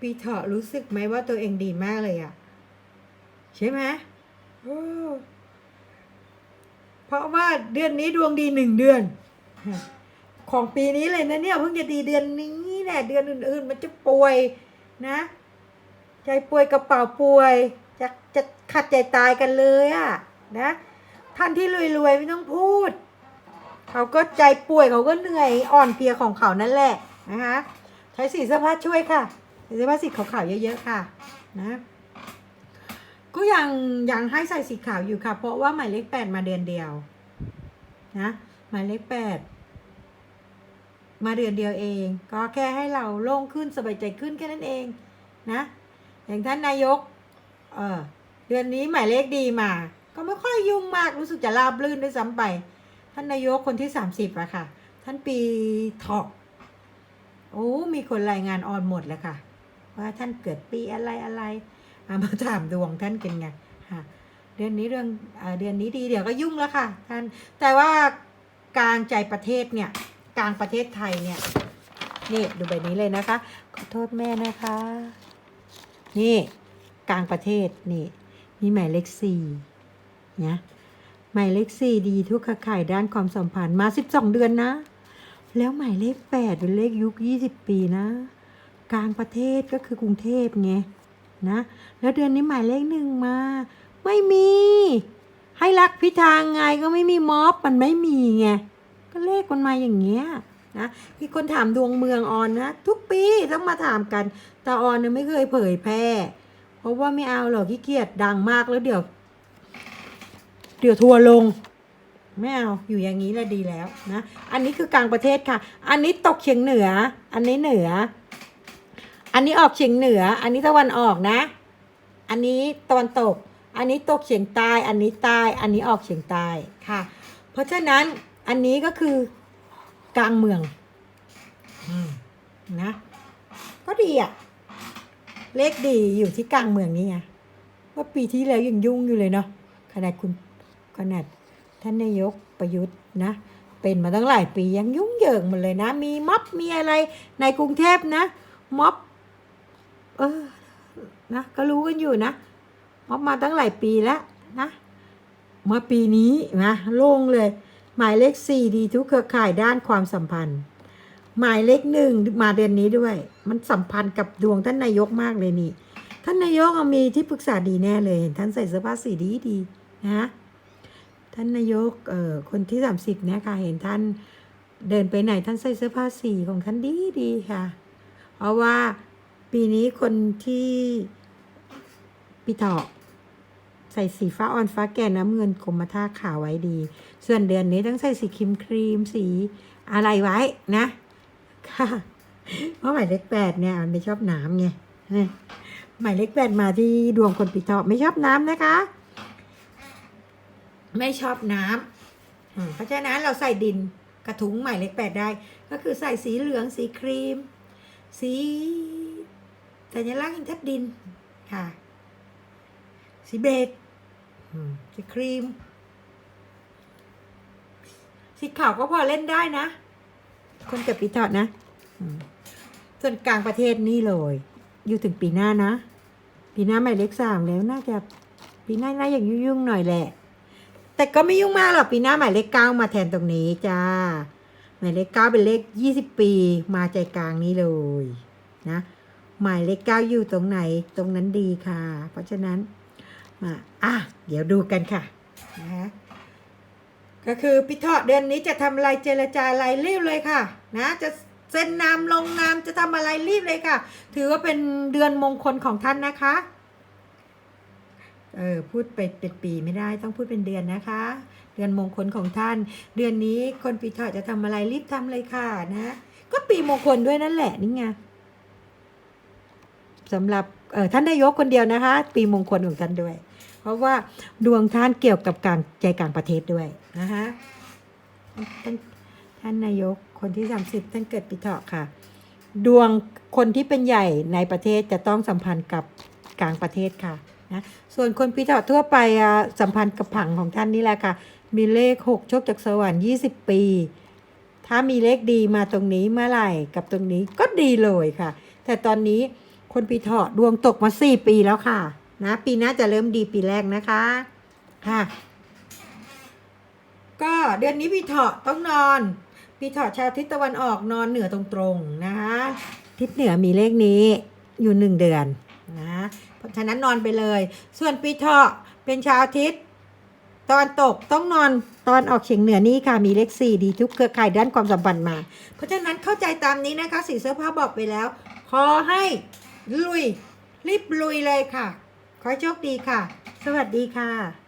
ปีเถาะรู้สึกไหมว่าตัวเองดีมากเลยอะใช่ไหมโอ้เพราะว่าเดือนนี้ดวงดีหนึ่งเดือน ของปีนี้เลยนะเนี่ยเพิ่งจะดีเดือนนี้แหละเดือนอื่นๆ มันจะป่วยนะ ใจป่วยกระเป๋าป่วย จะจะขัดใจตายกันเลยอะนะท่านที่รวยๆไม่ต้องพูด เขาก็ใจป่วยเขาก็เหนื่อยอ่อนเพลียของเขานั่นแหละนะคะใช้สีเสื้อผ้าช่วยค่ะ ใส่เสื้อผ้าสีขาวๆเยอะๆค่ะนะก็ยังยังให้ใส่สีขาวอยู่ค่ะ เพราะว่าหมายเลขแปดมาเดือนเดียวนะหมายเลขแปดมาเดือนเดียวเอง ก็แค่ให้เราโล่งขึ้นสบายใจขึ้นแค่นั้นเองนะอย่างท่านนายกเออเดือนนี้หมายเลขดีมา ก็ไม่ค่อยยุ่งมากรู้สึกจะราบรื่นด้วยซ้ำไป ท่านนายกคนที่สามสิบอะค่ะ ท่านปีเถาะโอ้มีคนรายงานออนหมดแล้วค่ะ ว่าท่านเกิดปีอะไรอะไรเอามาถามดวงท่านกันไงค่ะเดือนนี้เรื่องอเดือนนี้ดีเดี๋ยวก็ยุ่งแล้วค่ะท่าน แต่ว่ากลางใจประเทศเนี่ยกลางประเทศไทยเนี่ยนี่ดูใบนี้เลยนะคะ ขอโทษแม่นะคะ นี่กลางประเทศนี่มีหมายเลขสี่เนี่ยหมายเลขสี่ดีทุกขข่ายด้านความสัมพันธ์มาสิบสองเดือนนะ แล้วหมายเลขแปดเป็นเลขยุคยี่สิบปีนะ กลางประเทศก็คือกรุงเทพไงนะ แล้วเดือนนี้หมายเลขหนึ่งมา ไม่มี ให้รักพิธางไงก็ไม่มีม็อบมันไม่มีไงก็เลขมันมาอย่างเงี้ยนะมีคนถามดวงเมืองออนนะทุกปีต้องมาถามกันแต่ออนเนี่ยไม่เคยเผยแพร่ เพราะว่าไม่เอาหรอกขี้เกียจดังมากแล้วเดี๋ยว เดี๋ยวทัวร์ลงไม่เอาอยู่อย่างนี้แหละดีแล้วนะ อันนี้คือกลางประเทศค่ะ อันนี้ตกเฉียงเหนือ อันนี้เหนือ อันนี้ออกเฉียงเหนือ อันนี้ตะวันออกนะ อันนี้ตะวันตก อันนี้ตกเฉียงใต้ อันนี้ใต้ อันนี้ออกเฉียงใต้ค่ะ เพราะฉะนั้นอันนี้ก็คือกลางเมืองอืมนะ ก็ดีอะเลขดีอยู่ที่กลางเมืองนี่ไงว่าปีที่แล้วยังยุ่งอยู่เลยเนาะขนาดคุณขนาดท่านนายกประยุทธ์นะ เป็นมาตั้งหลายปียังยุ่งเหยิงหมดเลยนะ มีม็อบมีอะไรในกรุงเทพนะม็อบ เออนะก็รู้กันอยู่นะม็อบมาตั้งหลายปีแล้วนะมาปีนี้นะโล่งเลย หมายเลขสี่ดีทุกเครือข่ายด้านความสัมพันธ์ หมายเลขหนึ่งมาเดือนนี้ด้วย มันสัมพันธ์กับดวงท่านนายกมากเลยนี่ ท่านนายกมีที่ปรึกษาดีแน่เลยเห็นท่านใส่เสื้อผ้าสีดีดีนะท่านนายกเอ่อคนที่สามสิบเนี่ยค่ะเห็นท่านเดินไปไหนท่านใส่เสื้อผ้าสีของท่านดีดีค่ะ เพราะว่า ปีนี้คนที่ปีเถาะใส่สีฟ้าอ่อนฟ้าแก่น้ำเงินกรมท่าขาวไว้ดี ส่วนเดือนนี้ต้องใส่สีครีมครีมสีอะไรไว้นะค่ะเพราะหมายเลขแปดเนี่ยมันไม่ชอบน้ำไงหมายเลขแปดมาที่ดวงคนปีเถาะไม่ชอบน้ำนะคะ ไม่ชอบน้ำเพราะฉะนั้นเราใส่ดินกระถุงหมายเลขแปดได้ ก็คือใส่สีเหลืองสีครีม สี สัญลักษณ์หินทับดินค่ะ สีเบจอืมสีครีม สีขาวก็พอเล่นได้นะ คนเกิดปีเถาะนะอืมส่วนกลางประเทศนี่เลย อยู่ถึงปีหน้านะ ปีหน้าหมายเลขสามแล้วน่าจะปีหน้าน่าอย่างยุ่งๆหน่อยแหละ แต่ก็ไม่ยุ่งมากหรอกปีหน้าหมายเลขเก้ามาแทนตรงนี้จ้าหมายเลขเก้าเป็นเลขยี่สิบปี มาใจกลางนี้เลยนะ หมายเลขเก้าอยู่ตรงไหนตรงนั้นดีค่ะ เพราะฉะนั้นมาอะเดี๋ยวดูกันค่ะนะก็คือพิเถาะเดือนนี้จะทำอะไรเจรจาอะไรรีบเลยค่ะ นะ จะเซ็นนามลงนามจะทำอะไรรีบเลยค่ะ ถือว่าเป็นเดือนมงคลของท่านนะคะเออพูดไปเป็นปีไม่ได้ต้องพูดเป็นเดือนนะคะ เดือนมงคลของท่าน เดือนนี้คนปีเถาะจะทำอะไรรีบทำเลยค่ะนะ ก็ปีมงคลด้วยนั่นแหละนี่ไง สำหรับท่านนายกคนเดียวนะคะ ปีมงคลของท่านด้วย เพราะว่าดวงท่านเกี่ยวกับการใจกลางประเทศด้วยนะคะท่านนายกคนที่สามสิบท่านเกิดปีเถาะค่ะ ดวงคนที่เป็นใหญ่ในประเทศจะต้องสัมพันธ์กับกลางประเทศค่ะนะส่วนคนปีเถาะทั่วไปอะสัมพันธ์กับผังของท่านนี่แหละค่ะ มีเลขหกโชคจากสวรรค์ยี่สิบปี ถ้ามีเลขดีมาตรงนี้เมื่อไหร่กับตรงนี้ก็ดีเลยค่ะ แต่ตอนนี้ คนปีเถาะดวงตกมาสี่ปีแล้วค่ะ นะ ปีหน้าจะเริ่มดีปีแรกนะคะค่ะ ก็เดือนนี้ปีเถาะต้องนอนปีเถาะชาวทิศตะวันออกนอนเหนือตรงๆนะคะทิศเหนือมีเลขนี้อยู่หนึ่งเดือนนะเพราะฉะนั้นนอนไปเลย ส่วนปีเถาะเป็นชาวทิศตะวันตกต้องนอนตอนออกเฉียงเหนือนี่ค่ะมีเลขสี่ดีทุกเครือข่ายด้านความสัมพันธ์มา เพราะฉะนั้นเข้าใจตามนี้นะคะสีเสื้อผ้าบอกไปแล้ว ขอให้ ลุย รีบลุยเลยค่ะ ขอโชคดีค่ะ สวัสดีค่ะ